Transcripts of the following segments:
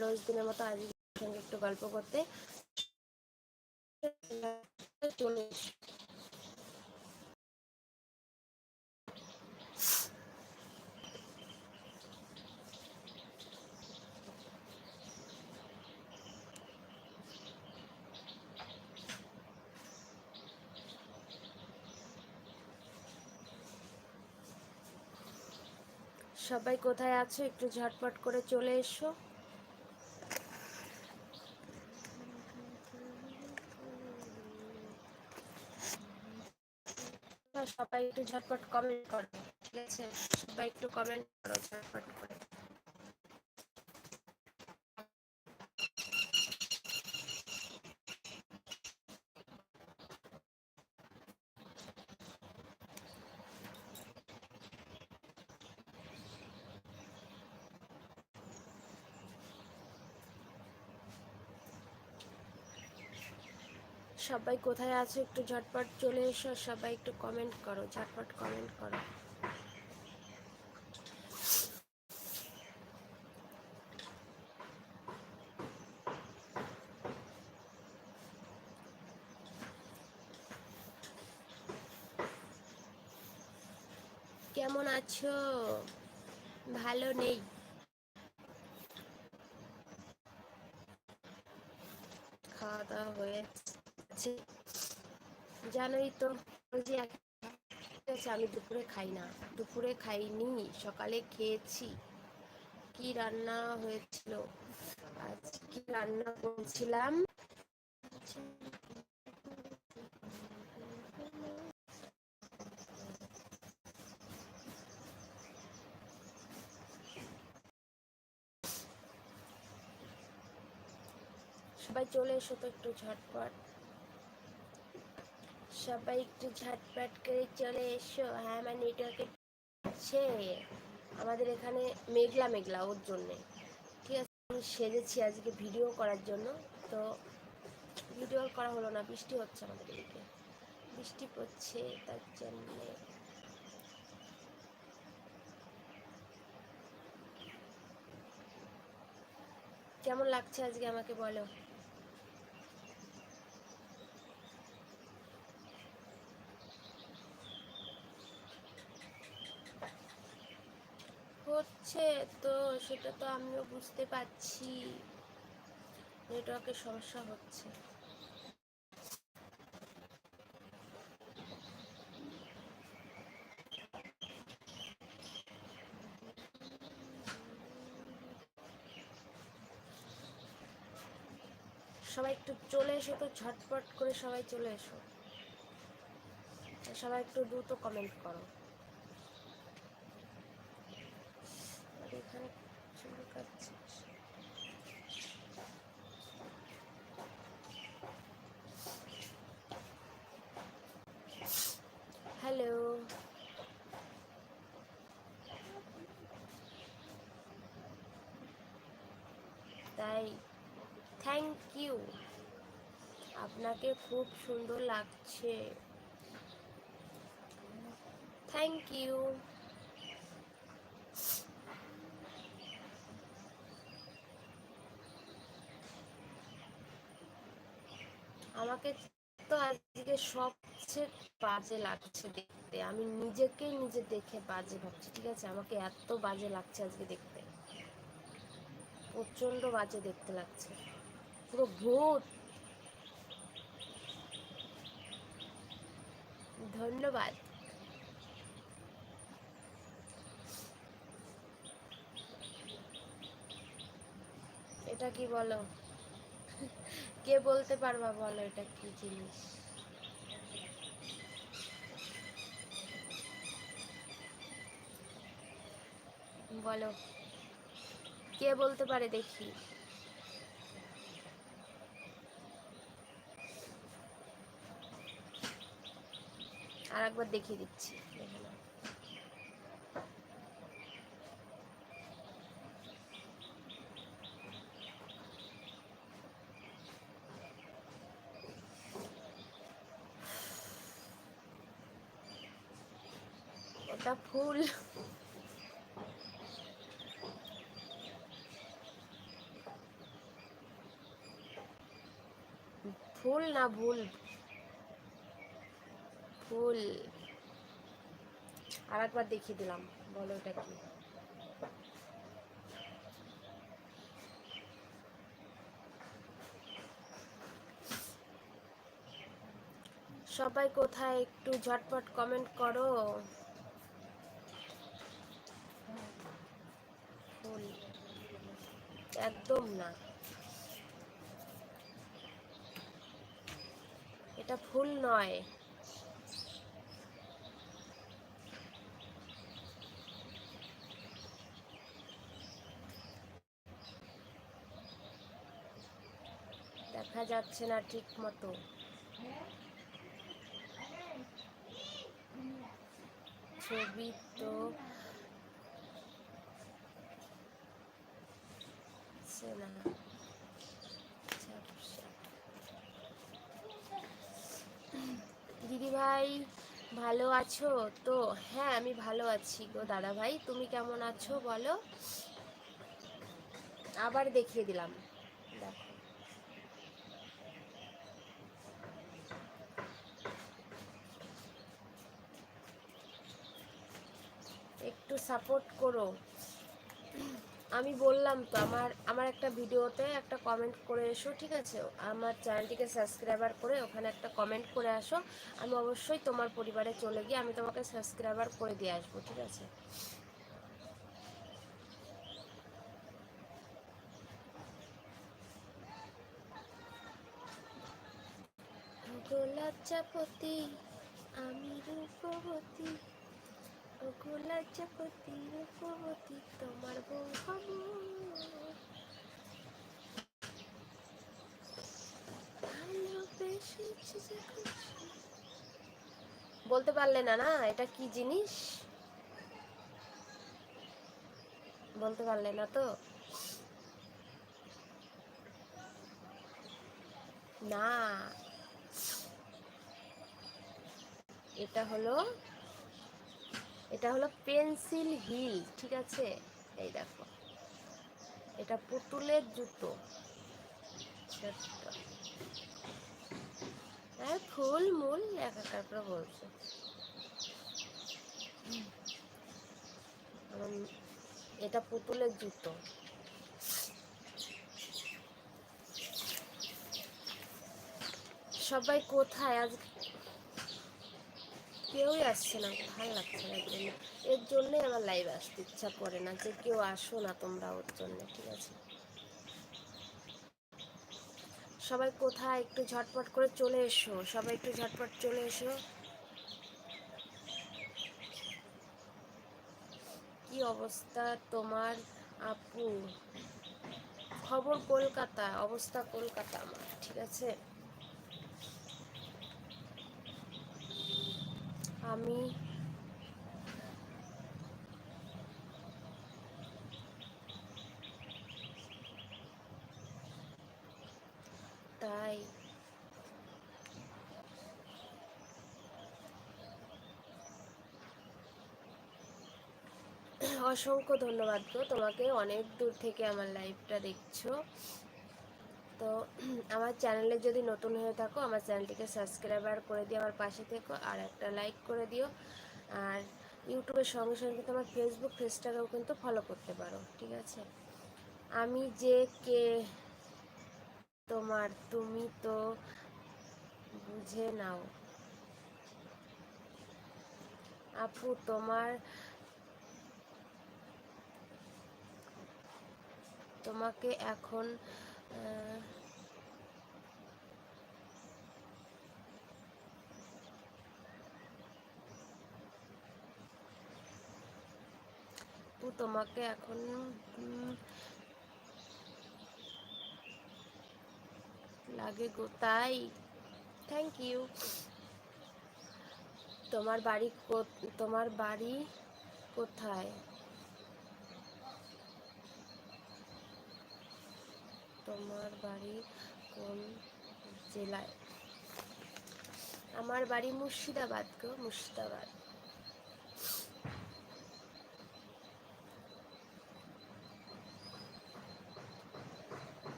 রোজ দিনের মতো আজকে সঙ্গে একটু গল্প করতে চলে সবাই কোথায় আছো? একটু ঝটপট করে চলে এসো সবাই একটু ঝটপট কমেন্ট করো। ঠিক আছে? সবাই একটু কমেন্ট করো ঝটপট করে। সবাই কোথায় আছো একটু ঝটপট চলে এসো, সবাই একটু কমেন্ট করো, ঝটপট কমেন্ট করো। কেমন আছো? ভালো নেই। খাওয়া দাওয়া হয়েছে। জানোই তো ওই যে আছে, আমি দুপুরে খাই না। দুপুরে খাইনি সকালে খেয়েছি। কি রান্না হয়েছিল? আজ কি রান্না করেছিলাম সবাই চলে এসো তো একটু ঝটপট। সবাই একটু ঝটপট করে চলে এসো। হ্যাঁ আমার নেটওয়ার্কে আছে আমাদের এখানে মেঘলা মেঘলা ওর জন্যে। ঠিক আছে, আমি সেজেছি আজকে ভিডিও করার জন্য। তো ভিডিও করা হলো না, বৃষ্টি হচ্ছে আমাদের এদিকে। বৃষ্টি পড়ছে, তার জন্যে। কেমন লাগছে আজকে আমাকে বলো? হচ্ছে তো সেটা তো আমিও বুঝতে পারছি। নেটওয়ার্কের সমস্যা হচ্ছে। সবাই একটু চলে এসো তো, ঝটপট করে সবাই চলে এসো। সবাই একটু দ্রুত কমেন্ট করো আর এখানে চুলকাচ্ছে হ্যালো তাই থ্যাংক ইউ আপনাকে খুব সুন্দর লাগছে। থ্যাংক ইউ আমাকে তো আজকে সবচেয়ে বাজে লাগছে দেখতে। আমি নিজেকেই নিজে দেখে বাজে ভাবছি, ঠিক আছে? আমাকে এত বাজে লাগছে আজকে দেখতে। প্রচণ্ড বাজে দেখতে লাগছে। পুরো ভূত। ধন্যবাদ। এটা কি বলো? কে বলতে পারবা বলো এটা কি জিনিস? বলো। কে বলতে পারে দেখি। আর একবার দেখিয়ে দিচ্ছি। ওটা ফুল। ফুল না ভুল। আর একবার দেখিয়ে দিলাম। বলো এটা কি? সবাই কোথায় একটু ঝটপট কমেন্ট করো। একদম না। এটা ফুল নয় দেখা যাচ্ছে না ঠিক মতো। ছবি তো দিদি ভাই, ভালো আছো? তো হ্যাঁ আমি ভালো আছি গো দাদা ভাই। তুমি কেমন আছো বলো? আবার দেখিয়ে দিলাম দেখো একটু সাপোর্ট করো। আমি বললাম তো, আমার আমার একটা ভিডিওতে একটা কমেন্ট করে এসো, ঠিক আছে? আমার চ্যানেলটিকে সাবস্ক্রাইবার করে ওখানে একটা কমেন্ট করে আসো। আমি অবশ্যই তোমার পরিবারে চলে গিয়ে আমি তোমাকে সাবস্ক্রাইবার করে দিয়ে আসব, ঠিক আছে? গোলাপচাপতি আমি রূপবতী রূপবতী তোমার বউ বলতে পারলে না না এটা কি জিনিস বলতে পারলে না তো না এটা হলো এটা হলো পেন্সিল হিল, ঠিক আছে? এই দেখো। এটা পুতুলের জুতো। ছোট্ট। হ্যাঁ ফুল, মূল একাকার করে বলছে। এটা পুতুলের জুতো। সবাই কোথায়? আজ কেউই আসছে না, ভালো লাগছে না এর জন্য এর জন্যই আমার লাইভে আসতে ইচ্ছা করে না যে কেউ আসো না তোমরা ওর জন্য, ঠিক আছে? সবাই কোথায়? একটু ঝটপট করে চলে এসো। সবাই একটু ঝটপট চলে এসো। কি অবস্থা তোমার, আপু? খবর কলকাতা, অবস্থা কলকাতা আমার, ঠিক আছে? আমি তাই অসংখ্য ধন্যবাদ গো। তোমাকে অনেক দূর থেকে আমার লাইভটা দেখছ। তো আমার চ্যানেলে যদি নতুন হয়ে থাকো, আমার চ্যানেলটিকে সাবস্ক্রাইবার করে দিও, আমার পাশে থেকো, আর একটা লাইক করে দিও। আর ইউটিউবের সঙ্গে সঙ্গে কিন্তু আমার ফেসবুক পেজটাকেও কিন্তু ফলো করতে পারো, ঠিক আছে? আমি যে কে তোমার তুমি তো বুঝে নাও। আপু, তোমার, তোমাকে এখন আপু তোমাকে এখন লাগে গো তাই? থ্যাংক ইউ তোমার বাড়ি তোমার বাড়ি কোথায়? আমার বাড়ি কোন জেলায়? আমার বাড়ি মুর্শিদাবাদ গো মুর্শিদাবাদ।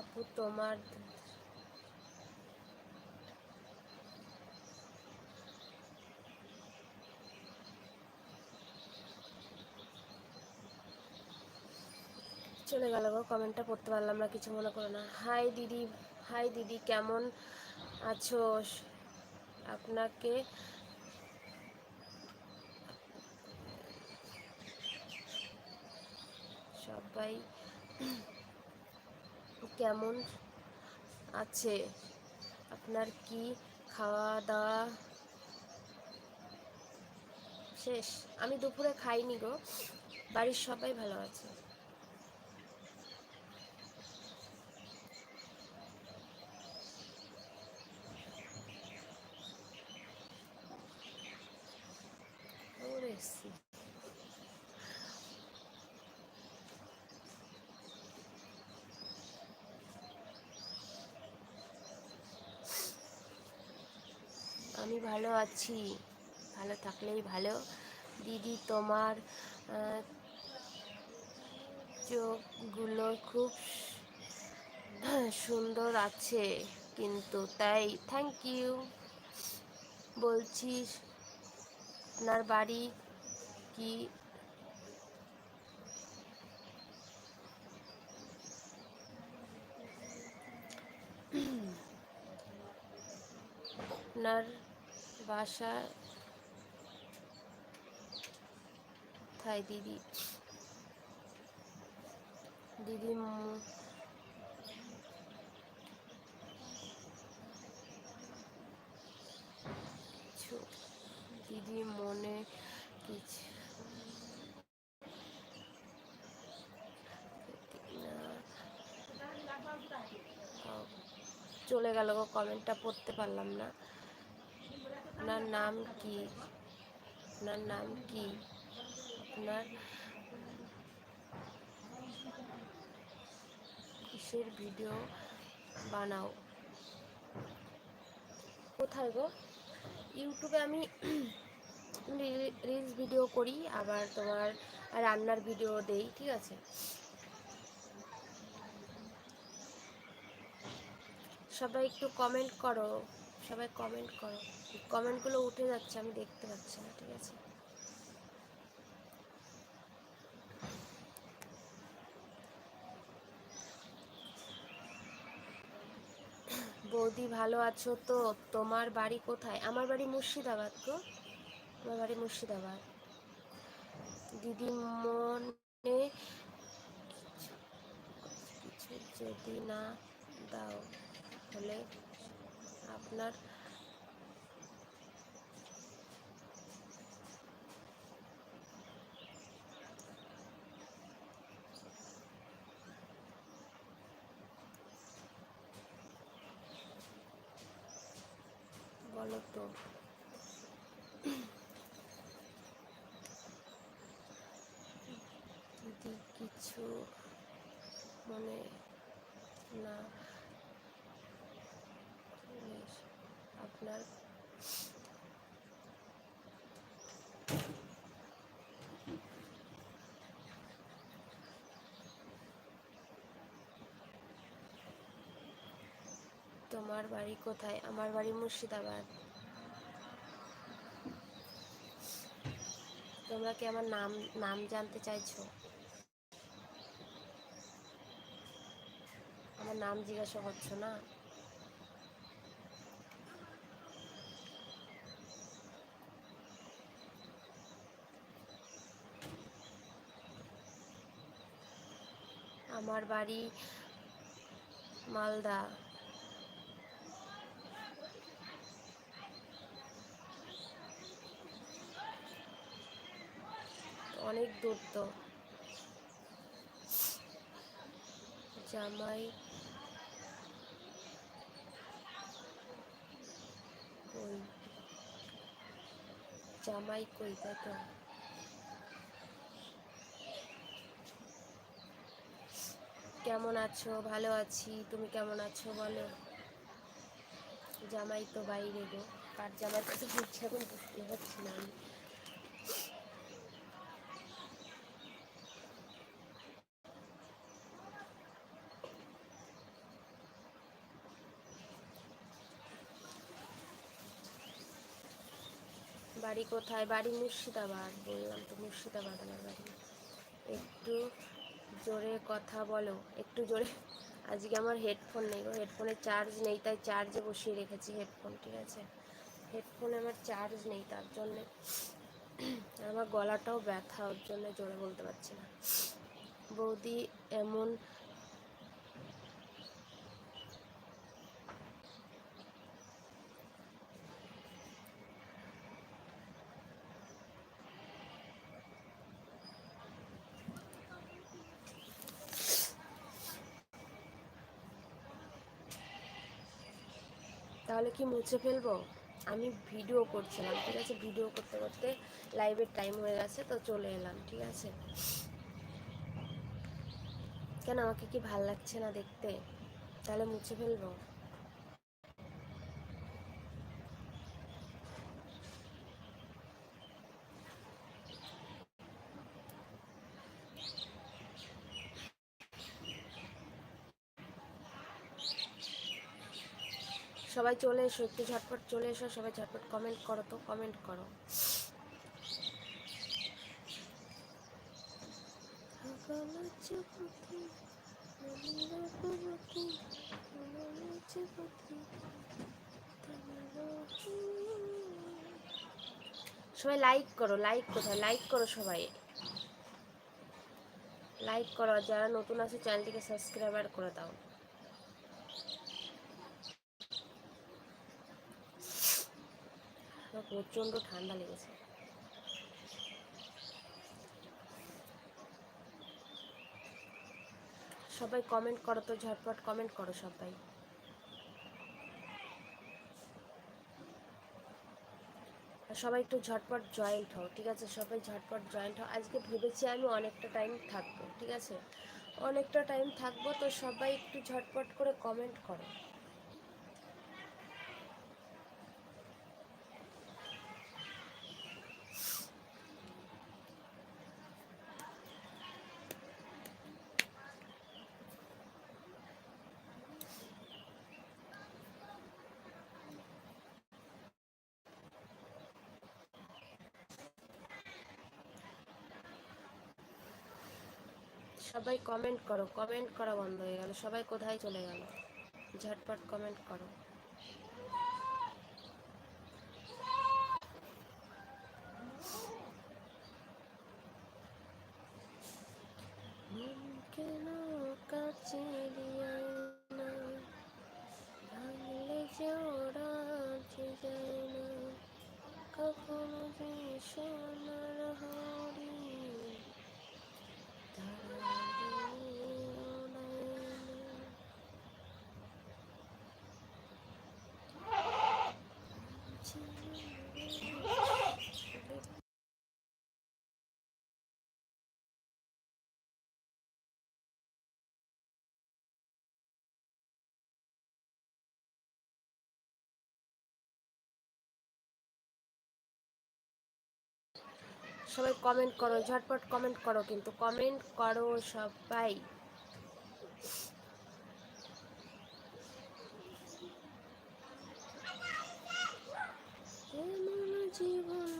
আপু তোমার গেল কমেন্টটা পড়তে পারলাম না, কিছু মনে করো না। হাই দিদি হাই দিদি, কেমন আছো? আপনাকে সবাই কেমন আছে? আপনার কি খাওয়া দাওয়া শেষ? আমি দুপুরে খাইনি গো, বাড়ির সবাই ভালো আছে ওরে সি। আমি ভালো আছি। ভালো থাকলেই ভালো। দিদি, তোমার চোখগুলো খুব সুন্দর আছে কিন্তু তাই থ্যাংক ইউ বলছি, আপনার বাড়ি কি? আপনার বাসা। কোথায় দিদি দিদি দিদি মনে কিছু চলে গেল কমেন্টটা পড়তে পারলাম না। আপনার নাম কি? আপনার নাম কি? আপনার কিসের ভিডিও বানাও? কোথায় গো? ইউটিউবে আমি রিলস ভিডিও করি, আবার তোমার রান্নার ভিডিও দেই, ঠিক আছে? সবাই একটু কমেন্ট করো, সবাই কমেন্ট করো। কমেন্টগুলো উঠে যাচ্ছে, আমি দেখতে পাচ্ছি না, ঠিক আছে। বৌদি, ভালো আছো তো? তোমার বাড়ি কোথায়? আমার বাড়ি মুর্শিদাবাদ গো। আমার বাড়ি মুর্শিদাবাদ। দিদি মনে যদি না দাও হলে আপনার বলো তো। যদি কিছু মনে না আপনার তোমার বাড়ি কোথায়? আমার বাড়ি মুর্শিদাবাদ। তোমরা কি আমার নাম নাম জানতে চাইছো? আমার নাম জিজ্ঞাসা করছ না? আমার বাড়ি মালদা। অনেক দূর তো। জামাই কই? জামাই কই তো? কেমন আছো? ভালো আছি। তুমি কেমন আছো বলো? জামাই তো বাইরে গো। কার জামাই কথা বলছি এখন বুঝতে পারছি না। আমি বাড়ি কোথায়? বাড়ি মুর্শিদাবাদ। বললাম তো মুর্শিদাবাদ আমার বাড়ি। একটু জোরে কথা বলো। একটু জোরে। আজকে আমার হেডফোন নেই গো। হেডফোনে চার্জ নেই, তাই চার্জে বসিয়ে রেখেছি হেডফোন, ঠিক আছে? হেডফোনে আমার চার্জ নেই, তার জন্যে আমার গলাটাও ব্যথা, ওর জন্য জোরে বলতে পারছি না। বৌদি এমন তাহলে কি মুছে ফেলব? আমি ভিডিও করছিলাম, ঠিক আছে? ভিডিও করতে করতে লাইভের টাইম হয়ে গেছে, তো চলে এলাম, ঠিক আছে? কেন আমাকে কি ভালো লাগছে না দেখতে? তাহলে মুছে ফেলব? সবাই চলে এসো, একটু ঝটপট চলে এসো, সবাই ঝটপট কমেন্ট করো তো কমেন্ট করো। সবাই লাইক করো লাইক কোথায়? লাইক করো সবাই। লাইক করো যারা নতুন আছে চ্যানেলটিকে সাবস্ক্রাইবার করে দাও আমার প্রচণ্ড ঠান্ডা লেগেছে। সবাই কমেন্ট করো তো, ঝটপট কমেন্ট করো সবাই। সবাই একটু ঝটপট জয়েন্ট হও, ঠিক আছে? সবাই ঝটপট জয়েন্ট হও। আজকে ভেবেছি আমি অনেকটা টাইম থাকব, ঠিক আছে? অনেকটা টাইম থাকব, তো সবাই একটু ঝটপট করে কমেন্ট করো। সবাই কমেন্ট করো কমেন্ট করা বন্ধ হয়ে গেল। সবাই কোথায় চলে গেল? ঝটপট কমেন্ট করো। কখনো যে সোনার হরিণ সবাই কমেন্ট করো ঝটপট কমেন্ট করো কিন্তু কমেন্ট করো সবাই। জীবন।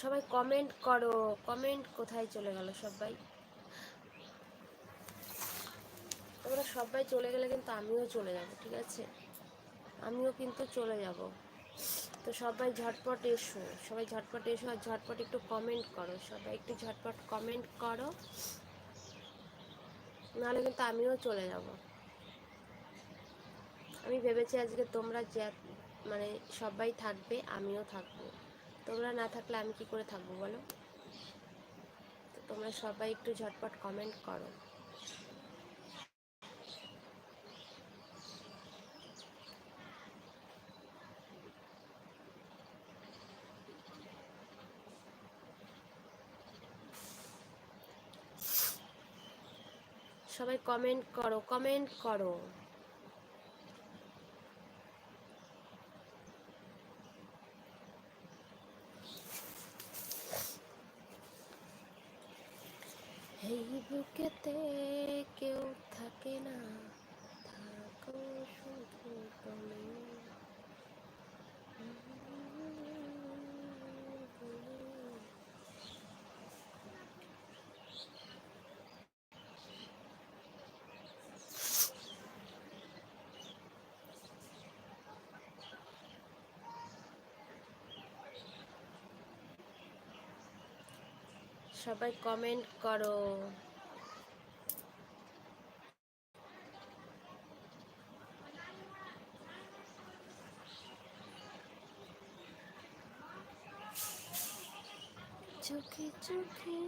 সবাই কমেন্ট করো কমেন্ট কোথায় চলে গেল সবাই? তোমরা সবাই চলে গেলে কিন্তু আমিও চলে যাব, ঠিক আছে? আমিও কিন্তু চলে যাব। তো সবাই ঝটপট এসো, সবাই ঝটপট এসো আর ঝটপট একটু কমেন্ট করো, সবাই একটু ঝটপট কমেন্ট করো। নাহলে কিন্তু আমিও চলে যাব। আমি ভেবেছি আজকে তোমরা যে মানে সবাই থাকবে, আমিও থাকব। তোমরা না থাকলে আমি কি করে থাকব বলো? তো তোমরা সবাই একটু ঝটপট কমেন্ট করো। সবাই কমেন্ট করো কমেন্ট করো। এই বুকেতে কেউ থাকে না। থাকো শুধু তুমি সবাই কমেন্ট করো। চোখে চোখে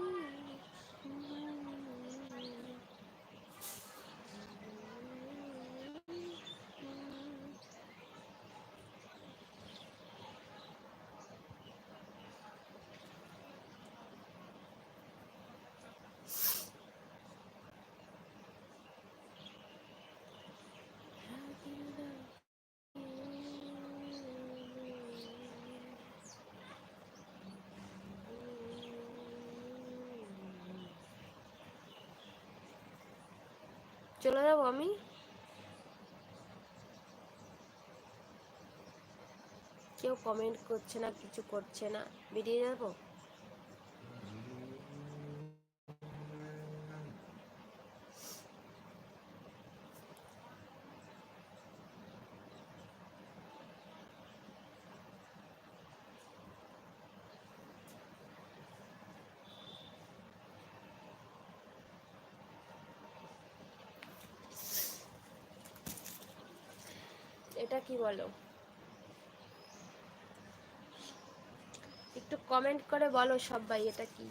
চলে যাব আমি। কেউ কমেন্ট করছে না কিছু করছে না। বেরিয়ে যাব? এটা কি বলো? একটু কমেন্ট করে বলো সবাই এটা কি?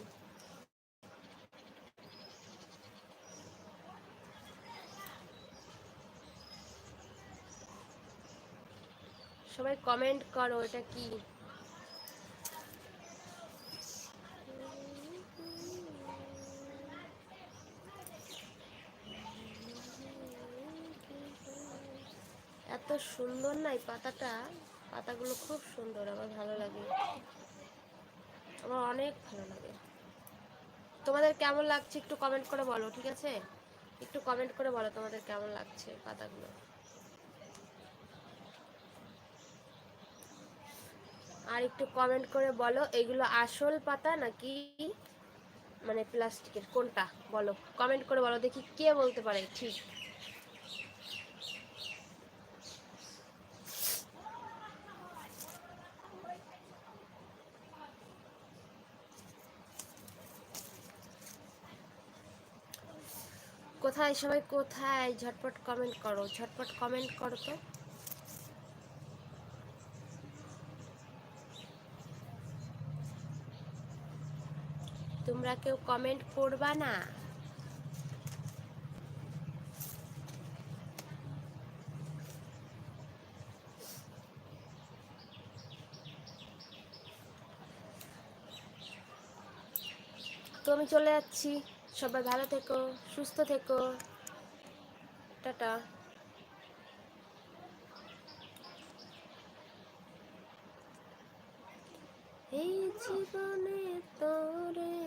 সবাই কমেন্ট করো, এটা কি? এত সুন্দর না? এই পাতাটা, পাতাগুলো খুব সুন্দর, আমার ভালো লাগে। আমার অনেক ভালো লাগে। তোমাদের কেমন লাগছে একটু কমেন্ট করে বলো, ঠিক আছে? একটু কমেন্ট করে বলো তোমাদের কেমন লাগছে পাতাগুলো। আর একটু কমেন্ট করে বলো, এগুলো আসল পাতা নাকি মানে প্লাস্টিকের? কোনটা? বলো। কমেন্ট করে বলো, দেখি কে বলতে পারে ঠিক। কোথায়, সবাই কোথায়, ঝটপট কমেন্ট করো, ঝটপট কমেন্ট করো তো। তোমরা কেউ কমেন্ট করবা না? তো আমি চলে যাচ্ছি। সবাই ভালো থেকো সুস্থ থেকো। টাটা। এই জীবনে তোরে